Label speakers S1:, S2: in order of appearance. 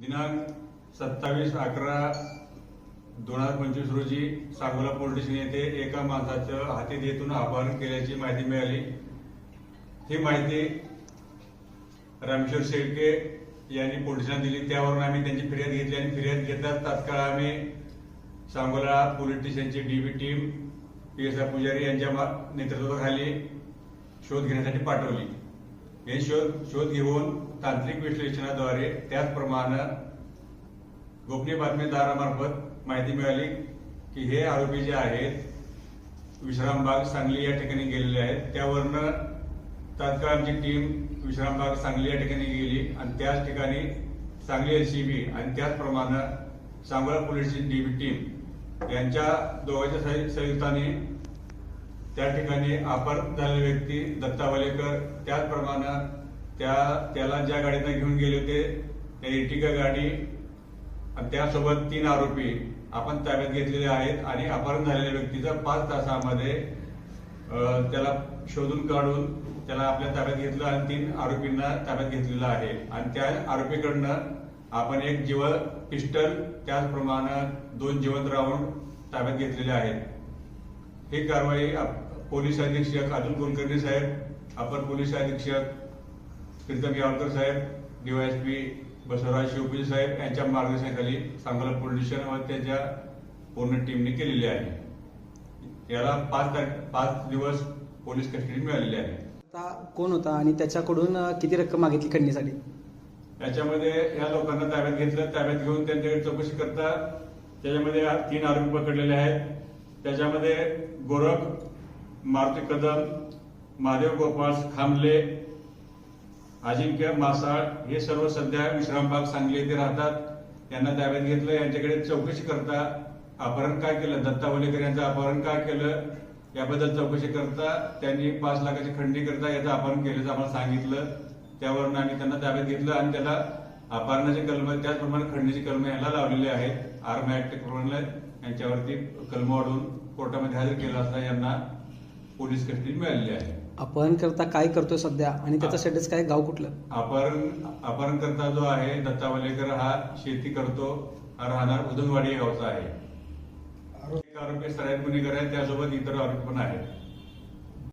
S1: दिनांक सत्तावीस अकरा दोन हजार पंचवीस रोजी सांगोला पोलीस स्टेशन येथे एका माणसाचं हाती देतून अपहरण केल्याची माहिती मिळाली. ही माहिती रामेश्वर शेळके यांनी पोलिसांना दिली. त्यावरून आम्ही त्यांची फिर्याद घेतली आणि फिर्याद घेतात तात्काळ आम्ही Sangola police स्टेशनची DB team P S I Pujari यांच्या मा- नेतृत्वाखाली शोध घेण्यासाठी पाठवली. हे शोध शोध घेऊन तांत्रिक विश्लेषणाद्वारे त्याचप्रमाणे गोपनीय बातमीदारामार्फत माहिती मिळाली की हे आरोपी जे आहेत विश्रामबाग सांगली या ठिकाणी गेलेले आहेत. त्यावरनं तात्काळ आमची टीम विश्रामबाग सांगली या ठिकाणी गेली आणि त्याच ठिकाणी सांगली एलसीबी आणि त्याचप्रमाणे सांगोला पोलीसची डीबी टीम यांच्या दोघांच्या संयुक्ताने त्या ठिकाणी अपहरण झालेले व्यक्ती दत्ता वलेकर त्याचप्रमाणे त्या त्याला ज्या गाडीनं घेऊन गेले होते त्या इटिका गाडी आणि त्यासोबत तीन आरोपी आपण ताब्यात घेतलेले आहेत आणि अपहरण झालेल्या व्यक्तीचा पाच तासामध्ये त्याला शोधून काढून त्याला आपल्या ताब्यात घेतलं आणि तीन आरोपींना ताब्यात घेतलेलं आहे. आणि त्या आरोपीकडनं आपण एक जीव पिस्टल त्याचप्रमाणे दोन जिवंत राऊंड ताब्यात घेतलेले आहेत. ही कारवाई आप- पोलीस अधीक्षक अतुल कुलकर्णी साहेब अपर पोलीस अधीक्षक प्रीतम यावलकर साहेब डीवायएसपी बसवराज शिवपूजे साहेब यांच्या मार्गदर्शनाखाली सांगोला पोलीस स्टेशन व त्याच्या पूर्ण टीमने केलेली आहे. याला पाच तारीख पाच दिवस पोलीस कस्टडी मिळालेली आहे.
S2: आता कोण होता आणि त्याच्याकडून किती रक्कम मागितली खंडणीसाठी
S1: याच्यामध्ये या लोकांना ताब्यात घेतलं ताब्यात घेऊन त्यांच्याकडे चौकशी करता त्याच्यामध्ये तीन आरोपी पकडलेले आहेत. त्याच्यामध्ये गोरख मारुती कदम महादेव गोपाळ खांबले अजिंक्य मासाळ हे सर्व सध्या विश्रामबाग सांगली येथे राहतात. यांना ताब्यात घेतलं. यांच्याकडे चौकशी करता अपहरण काय केलं? दत्ता वलेकर यांचं अपहरण काय केलं? याबद्दल चौकशी करता त्यांनी पाच लाखाची खंडणी करता याचं अपहरण केल्याचं आम्हाला सांगितलं. त्यावरून आम्ही त्यांना ताब्यात घेतलं आणि त्याला अपहरणाचे कलम त्याचप्रमाणे खंडणीची कलम याला लावलेली आहेत. आर्म ऍक्ट प्रमाणे यांच्यावरती कलम वाढून कोर्टामध्ये हजर केलं असता यांना पोलीस कस्टडी मिळालेली आहे.
S2: अपहरण करता काय करतोय सध्या? आणि त्याचं स्टेटस काय? गाव कुठलं?
S1: अपहरण अपहरण करता जो आहे दत्ता वलेकर हा शेती करतो. हा राहणार उदनवाडी गावचा आहे. एक आरोपी सराईत गुन्हेगार आहे त्यासोबत इतर आरोपी पण आहेत.